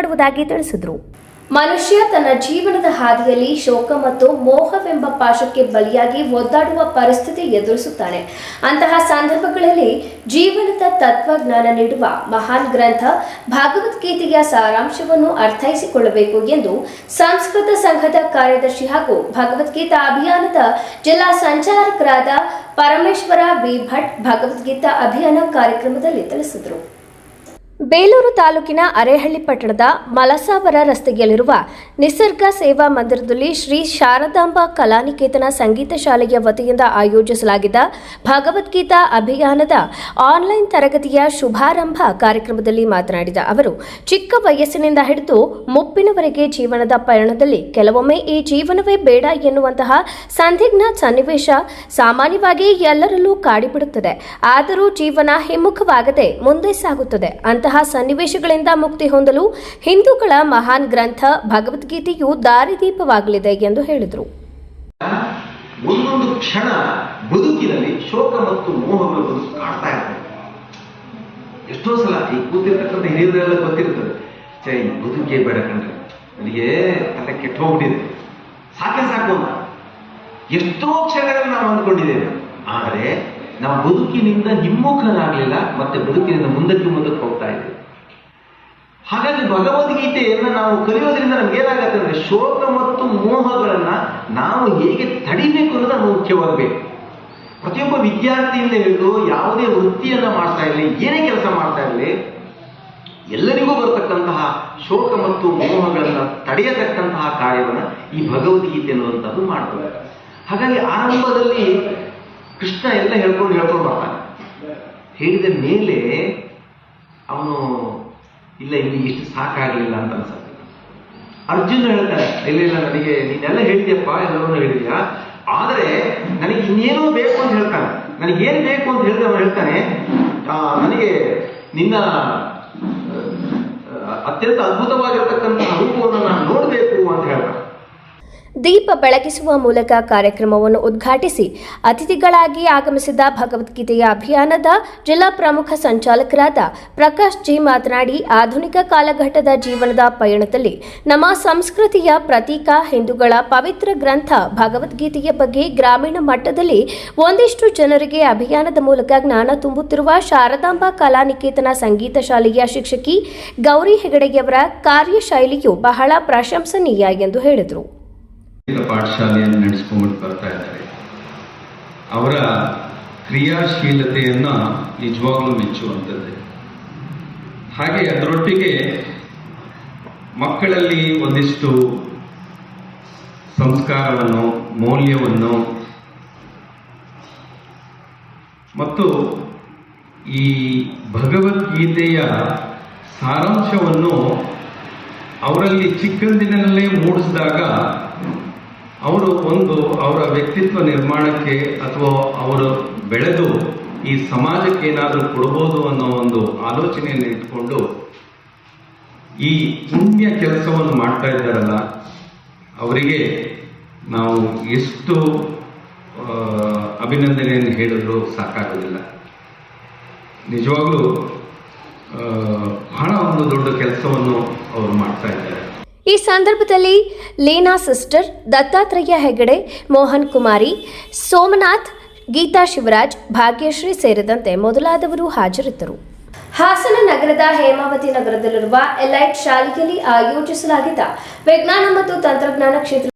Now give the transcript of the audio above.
ಮಾಡುವುದಾಗಿ ತಿಳಿಸಿದರು. ಮನುಷ್ಯ ತನ್ನ ಜೀವನದ ಹಾದಿಯಲ್ಲಿ ಶೋಕ ಮತ್ತು ಮೋಹವೆಂಬ ಪಾಶಕ್ಕೆ ಬಲಿಯಾಗಿ ಒದ್ದಾಡುವ ಪರಿಸ್ಥಿತಿ ಎದುರಿಸುತ್ತಾನೆ. ಅಂತಹ ಸಂದರ್ಭಗಳಲ್ಲಿ ಜೀವನದ ತತ್ವಜ್ಞಾನ ನೀಡುವ ಮಹಾನ್ ಗ್ರಂಥ ಭಗವದ್ಗೀತೆಯ ಸಾರಾಂಶವನ್ನು ಅರ್ಥೈಸಿಕೊಳ್ಳಬೇಕು ಎಂದು ಸಂಸ್ಕೃತ ಸಂಘದ ಕಾರ್ಯದರ್ಶಿ ಹಾಗೂ ಭಗವದ್ಗೀತಾ ಅಭಿಯಾನದ ಜಿಲ್ಲಾ ಸಂಚಾಲಕರಾದ ಪರಮೇಶ್ವರ ವಿ ಭಟ್ ಭಗವದ್ಗೀತಾ ಅಭಿಯಾನ ಕಾರ್ಯಕ್ರಮದಲ್ಲಿ ತಿಳಿಸಿದರು. ಬೇಲೂರು ತಾಲೂಕಿನ ಅರೇಹಳ್ಳಿ ಪಟ್ಟಣದ ಮಲಸಾವರ ರಸ್ತೆಯಲ್ಲಿರುವ ನಿಸರ್ಗ ಸೇವಾ ಮಂದಿರದಲ್ಲಿ ಶ್ರೀ ಶಾರದಾಂಬಾ ಕಲಾನಿಕೇತನ ಸಂಗೀತ ಶಾಲೆಯ ವತಿಯಿಂದ ಆಯೋಜಿಸಲಾಗಿದ್ದ ಭಗವದ್ಗೀತಾ ಅಭಿಯಾನದ ಆನ್ಲೈನ್ ತರಗತಿಯ ಶುಭಾರಂಭ ಕಾರ್ಯಕ್ರಮದಲ್ಲಿ ಮಾತನಾಡಿದ ಅವರು, ಚಿಕ್ಕ ವಯಸ್ಸಿನಿಂದ ಹಿಡಿದು ಮುಪ್ಪಿನವರೆಗೆ ಜೀವನದ ಪಯಣದಲ್ಲಿ ಕೆಲವೊಮ್ಮೆ ಈ ಜೀವನವೇ ಬೇಡ ಎನ್ನುವಂತಹ ಸಂದಿಗ್ಧ ಸನ್ನಿವೇಶ ಸಾಮಾನ್ಯವಾಗಿ ಎಲ್ಲರಲ್ಲೂ ಕಾಡಿಬಿಡುತ್ತದೆ. ಆದರೂ ಜೀವನ ಹಿಮ್ಮುಖವಾಗದೆ ಮುಂದೆ ಸಾಗುತ್ತದೆ. ಅಂತಹ ಸನ್ನಿವೇಶಗಳಿಂದ ಮುಕ್ತಿ ಹೊಂದಲು ಹಿಂದೂಗಳ ಮಹಾನ್ ಗ್ರಂಥ ಭಗವದ್ಗೀತೆಯು ದಾರಿದೀಪವಾಗಲಿದೆ ಎಂದು ಹೇಳಿದರು. ಒಂದೊಂದು ಕ್ಷಣ ಬದುಕಿನಲ್ಲಿ ಶೋಕ ಮತ್ತು ಮೋಹಗಳು ಬದುಕು ಕಾಡ್ತಾ ಇರ್ತವೆ. ಎಷ್ಟೋ ಸಲ ಈ ಕೂತಿರ್ತಕ್ಕಂಥ ಹಿರಿಯರೆಲ್ಲ ಗೊತ್ತಿರ್ತದೆ ಚೈ ಬದುಕೇ ಬೇಡ ಕಂಡ್ರೆ ನನಗೆ ತಲೆ ಕೆಟ್ಟ ಹೋಗ್ಬಿಟ್ಟಿದೆ ಸಾಕೆ ಸಾಕು ಅಂತ. ಎಷ್ಟೋ ಕ್ಷಣಗಳನ್ನು ನಾವು ಅಂದ್ಕೊಂಡಿದ್ದೇವೆ. ಆದರೆ ನಾವು ಬದುಕಿನಿಂದ ಹಿಮ್ಮುಖರಾಗಲಿಲ್ಲ, ಮತ್ತೆ ಬದುಕಿನಿಂದ ಮುಂದಕ್ಕೆ ಮುಂದಕ್ಕೆ ಹೋಗ್ತಾ ಇದ್ವಿ. ಹಾಗಾಗಿ ಭಗವದ್ಗೀತೆಯನ್ನು ನಾವು ಕಲಿಯೋದ್ರಿಂದ ನಮ್ಗೆ ಏನಾಗುತ್ತೆ ಅಂದ್ರೆ ಶೋಕ ಮತ್ತು ಮೋಹಗಳನ್ನ ನಾವು ಹೇಗೆ ತಡಿಬೇಕು ಅನ್ನೋದು ನಮ್ಗೆ ಮುಖ್ಯವಾಗಬೇಕು ಪ್ರತಿಯೊಬ್ಬ ವಿದ್ಯಾರ್ಥಿಯಿಂದ ಹಿಡಿದು ಯಾವುದೇ ವೃತ್ತಿಯನ್ನ ಮಾಡ್ತಾ ಇರಲಿ, ಏನೇ ಕೆಲಸ ಮಾಡ್ತಾ ಇರಲಿ, ಎಲ್ಲರಿಗೂ ಬರತಕ್ಕಂತಹ ಶೋಕ ಮತ್ತು ಮೋಹಗಳನ್ನ ತಡೆಯತಕ್ಕಂತಹ ಕಾರ್ಯವನ್ನ ಈ ಭಗವದ್ಗೀತೆ ಅನ್ನುವಂಥದ್ದು ಮಾಡ್ತದೆ. ಹಾಗಾಗಿ ಆರಂಭದಲ್ಲಿ ಕೃಷ್ಣ ಎಲ್ಲ ಹೇಳ್ಕೊಂಡು ಹೇಳ್ಕೊಂಡು ಬರ್ತಾನೆ ಹೇಳಿದ ಮೇಲೆ ಅವನು, ಇಲ್ಲ, ಇಲ್ಲಿ ಇಷ್ಟು ಸಾಕಾಗಲಿಲ್ಲ ಅಂತ ಅನ್ಸುತ್ತೆ. ಅರ್ಜುನ್ ಹೇಳ್ತಾನೆ, ಇಲ್ಲ ಇಲ್ಲ, ನನಗೆ ನೀನೆಲ್ಲ ಹೇಳಿದ್ಯಪ್ಪ ಎಲ್ಲವನ್ನೂ ಹೇಳಿದ್ಯಾ? ಆದರೆ ನನಗೆ ಇನ್ನೇನೋ ಬೇಕು ಅಂತ ಹೇಳ್ತಾನೆ. ನನಗೇನು ಬೇಕು ಅಂತ ಹೇಳಿದ್ರೆ ಅವನು ಹೇಳ್ತಾನೆ ನನಗೆ ನಿನ್ನ ಅತ್ಯಂತ ಅದ್ಭುತವಾಗಿರ್ತಕ್ಕಂತಹ ರೂಪವನ್ನು ನಾನು ನೋಡಬೇಕು ಅಂತ ಹೇಳ್ತಾನೆ ದೀಪ ಬೆಳಗಿಸುವ ಮೂಲಕ ಕಾರ್ಯಕ್ರಮವನ್ನು ಉದ್ಘಾಟಿಸಿ ಅತಿಥಿಗಳಾಗಿ ಆಗಮಿಸಿದ ಭಗವದ್ಗೀತೆಯ ಅಭಿಯಾನದ ಜಿಲ್ಲಾ ಪ್ರಮುಖ ಸಂಚಾಲಕರಾದ ಪ್ರಕಾಶ್ ಜಿ ಮಾತನಾಡಿ, ಆಧುನಿಕ ಕಾಲಘಟ್ಟದ ಜೀವನದ ಪಯಣದಲ್ಲಿ ನಮ್ಮ ಸಂಸ್ಕೃತಿಯ ಪ್ರತೀಕ ಹಿಂದೂಗಳ ಪವಿತ್ರ ಗ್ರಂಥ ಭಗವದ್ಗೀತೆಯ ಬಗ್ಗೆ ಗ್ರಾಮೀಣ ಮಟ್ಟದಲ್ಲಿ ಒಂದಿಷ್ಟು ಜನರಿಗೆ ಅಭಿಯಾನದ ಮೂಲಕ ಜ್ಞಾನ ತುಂಬುತ್ತಿರುವ ಶಾರದಾಂಬಾ ಕಲಾನಿಕೇತನ ಸಂಗೀತ ಶಾಲೆಯ ಶಿಕ್ಷಕಿ ಗೌರಿ ಹೆಗಡೆಯವರ ಕಾರ್ಯಶೈಲಿಯು ಬಹಳ ಪ್ರಶಂಸನೀಯ ಎಂದು ಹೇಳಿದರು. ಪಾಠಶಾಲೆಯನ್ನು ನಡೆಸ್ಕೊಂಡು ಬರ್ತಾ ಇದ್ದಾರೆ. ಅವರ ಕ್ರಿಯಾಶೀಲತೆಯನ್ನ ನಿಜವಾಗ್ಲೂ ಮೆಚ್ಚುವಂಥದ್ದೇ. ಹಾಗೆ ಅದರೊಟ್ಟಿಗೆ ಮಕ್ಕಳಲ್ಲಿ ಒಂದಿಷ್ಟು ಸಂಸ್ಕಾರವನ್ನು, ಮೌಲ್ಯವನ್ನು ಮತ್ತು ಈ ಭಗವದ್ಗೀತೆಯ ಸಾರಾಂಶವನ್ನು ಅವರಲ್ಲಿ ಚಿಕ್ಕಂದಿನಲ್ಲೇ ಮೂಡಿಸಿದಾಗ ಅವರು ಒಂದು ಅವರ ವ್ಯಕ್ತಿತ್ವ ನಿರ್ಮಾಣಕ್ಕೆ ಅಥವಾ ಅವರು ಬೆಳೆದು ಈ ಸಮಾಜಕ್ಕೆ ಏನಾದರೂ ಕೊಡ್ಬೋದು ಅನ್ನೋ ಒಂದು ಆಲೋಚನೆಯನ್ನು ಇಟ್ಕೊಂಡು ಈ ಪುಣ್ಯ ಕೆಲಸವನ್ನು ಮಾಡ್ತಾ ಇದ್ದಾರಲ್ಲ, ಅವರಿಗೆ ನಾವು ಎಷ್ಟು ಅಭಿನಂದನೆಯನ್ನು ಹೇಳಿದ್ರು ಸಾಕಾಗೋದಿಲ್ಲ. ನಿಜವಾಗ್ಲೂ ಬಹಳ ಒಂದು ದೊಡ್ಡ ಕೆಲಸವನ್ನು ಅವರು ಮಾಡ್ತಾ ಇದ್ದಾರೆ. ಈ ಸಂದರ್ಭದಲ್ಲಿ ಲೀನಾ ಸಿಸ್ಟರ್, ದತ್ತಾತ್ರೇಯ ಹೆಗಡೆ, ಮೋಹನ್ ಕುಮಾರಿ, ಸೋಮನಾಥ್, ಗೀತಾ ಶಿವರಾಜ್, ಭಾಗ್ಯಶ್ರೀ ಸೇರಿದಂತೆ ಮೊದಲಾದವರು ಹಾಜರಿದ್ದರು. ಹಾಸನ ನಗರದ ಹೇಮಾವತಿ ನಗರದಲ್ಲಿರುವ ಎಲೈಟ್ ಶಾಲೆಯಲ್ಲಿ ಆಯೋಜಿಸಲಾಗಿದ್ದ ವಿಜ್ಞಾನ ಮತ್ತು ತಂತ್ರಜ್ಞಾನ ಕ್ಷೇತ್ರ